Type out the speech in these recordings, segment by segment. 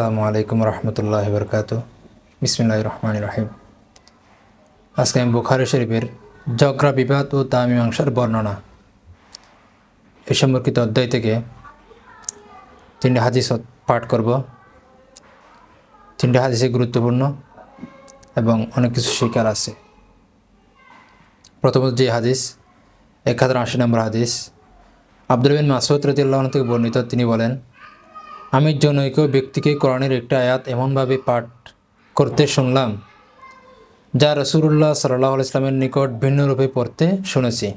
আসসালামু আলাইকুম রহমতুল্লাহ বরকাত বিসমিল্লাহ রহমান রহিম। আজকে আমি বুখারি শরীফের জগরা বিবাদ ও তা মীমাংসার বর্ণনা। এ সম্পর্কিত অধ্যায় থেকে তিনটে হাদিস পাঠ করব। তিনটে হাদিসে গুরুত্বপূর্ণ এবং অনেক কিছু শিকার আছে। প্রথমত যে হাদিস, এক হাজার আশি নম্বর হাদিস। আব্দুল বিন মাসুদ রতিল্লাহ থেকে বর্ণিত, তিনি বলেন আমি জনৈক ব্যক্তিকে কোরআনের একটা আয়াত এমনভাবে পাঠ করতে শুনলাম, যা রসুল্লাহ সাল্লাহ ইসলামের নিকট ভিন্ন রূপে পড়তে শুনেছি।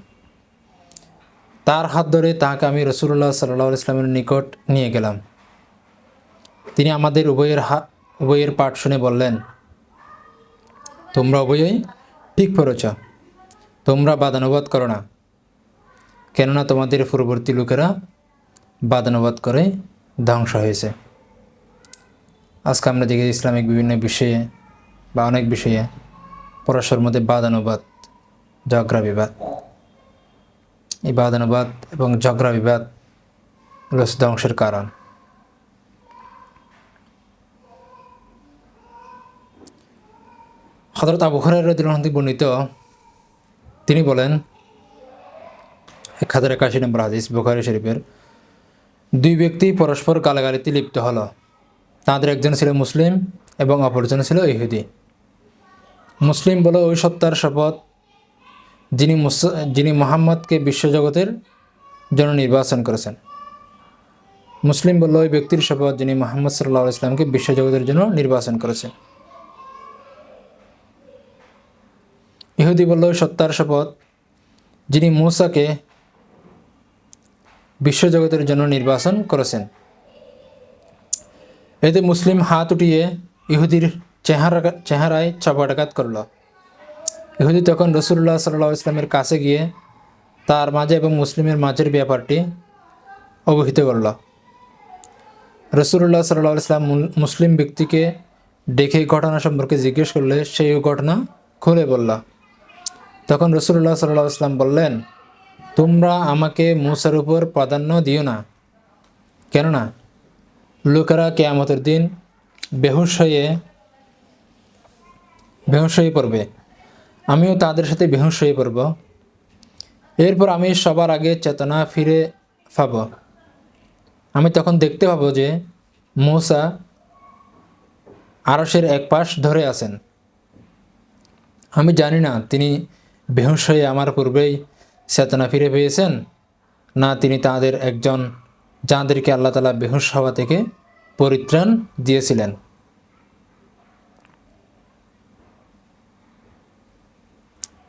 তার হাত ধরে তাকে আমি রসুল্লাহ সাল্লাহ ইসলামের নিকট নিয়ে গেলাম। তিনি আমাদের উভয়ের হা, উভয়ের পাঠ শুনে বললেন, তোমরা উভয়ই ঠিক পড়েছ, তোমরা বাদানুবাদ করো না। কেননা তোমাদের পূর্ববর্তী লোকেরা বাদানুবাদ করে ধ্বংস হয়েছে। আজকে আমরা দেখি ইসলামিক বিভিন্ন বিষয়ে বা অনেক বিষয়ে পরস্পর মধ্যে বাদানুবাদ ঝগড়া বিবাদ এই বাদানুবাদ এবং ঝগড়া বিবাদ ধ্বংসের কারণ। হজরত আবু রদিলহান্তি বর্ণিত, তিনি বলেন, এক হাজার একাশি নম্বর হাদিস বুখারি শরীফের দুই ব্যক্তি পরস্পর গালাগালিতে লিপ্ত হলো। তাদের একজন ছিল মুসলিম এবং অপরজন ছিল ইহুদি। মুসলিম বলে ওই সত্তার শপথ, যিনি যিনি মোহাম্মদকে বিশ্বজগতের জন্য নির্বাচন করেছেন। মুসলিম বলল ওই ব্যক্তির শপথ, যিনি মোহাম্মদ সাল্লাহ ইসলামকে বিশ্বজগতের জন্য নির্বাচন করেছেন। ইহুদি বলল ওই সত্তার শপথ, যিনি মূসাকে বিশ্বজগতের জন্য নির্বাচন করেছেন। এতে মুসলিম হাত উঠিয়ে ইহুদির চেহারা, চেহারায় চাপাটাঘাত করল। ইহুদি তখন রসুল্লাহ সাল্লাহ ইসলামের কাছে গিয়ে তার মাঝে এবং মুসলিমের মাঝের ব্যাপারটি অবহিত করল। রসুল্লাহ সাল্লাহ ইসলাম মুসলিম ব্যক্তিকে ডেকে ঘটনা সম্পর্কে জিজ্ঞেস করলে সেই ঘটনা খুলে বলল। তখন রসুল্লাহ সাল্লাহ ইসলাম বললেন তোমরা আমাকে মুসার উপর প্রাধান্য দিও না। কেননা, লোকেরা কেয়ামতের দিন বেহুশ হয়ে বেহুশ হয়ে পড়বে। আমিও তাদের সাথে বেহুশ হয়ে পড়ব। এরপর আমি সবার আগে চেতনা ফিরে পাব। আমি তখন দেখতে পাবো যে মৌসা আরসের এক পাশ ধরে আছেন। আমি জানি না তিনি বেহুশ হয়ে আমার পূর্বেই চেতনা ফিরে পেয়েছেন? না, তিনি তাদের একজন, যাঁদেরকে আল্লাহ তালা বেহুশ হওয়া থেকে পরিত্রাণ দিয়েছিলেন।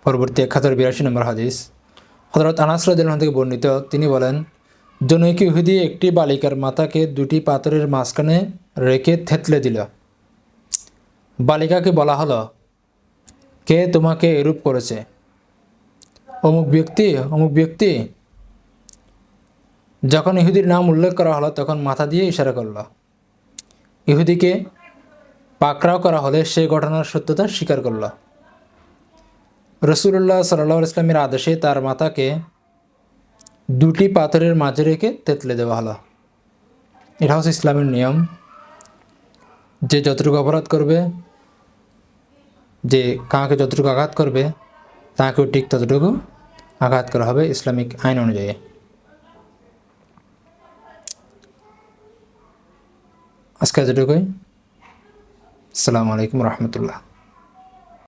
পরবর্তী এক হাজার বিরাশি নম্বর হাদিস। হজরত আনাসরাদ থেকে বর্ণিত, তিনি বলেন, জনৈক ইহুদি একটি বালিকার মাথাকে দুটি পাথরের মাঝখানে রেখে থেতলে দিল। বালিকাকে বলা হলো, কে তোমাকে এরূপ করেছে অমুক ব্যক্তি অমুক ব্যক্তি। যখন ইহুদির নাম উল্লেখ করা হলো, তখন মাথা দিয়ে ইশারা করল। ইহুদিকে পাকড়াও করা হলে সে ঘটনার সত্যতা স্বীকার করল। রসুল্লাহ সাল্লাহ ইসলামের আদেশে তার মাথাকে দুটি পাথরের মাঝে রেখে তেতলে দেওয়া হলো। এটা হচ্ছে ইসলামের নিয়ম। যে যতটুকু অপরাধ করবে, যে কাকে যতটুকু আঘাত করবে তাকেও ঠিক ততটুকু আঘাত করা হবে ইসলামিক আইন অনুযায়ী। আজকে এতটুকুই। আসসালামু আলাইকুম রহমতুল্লাহ।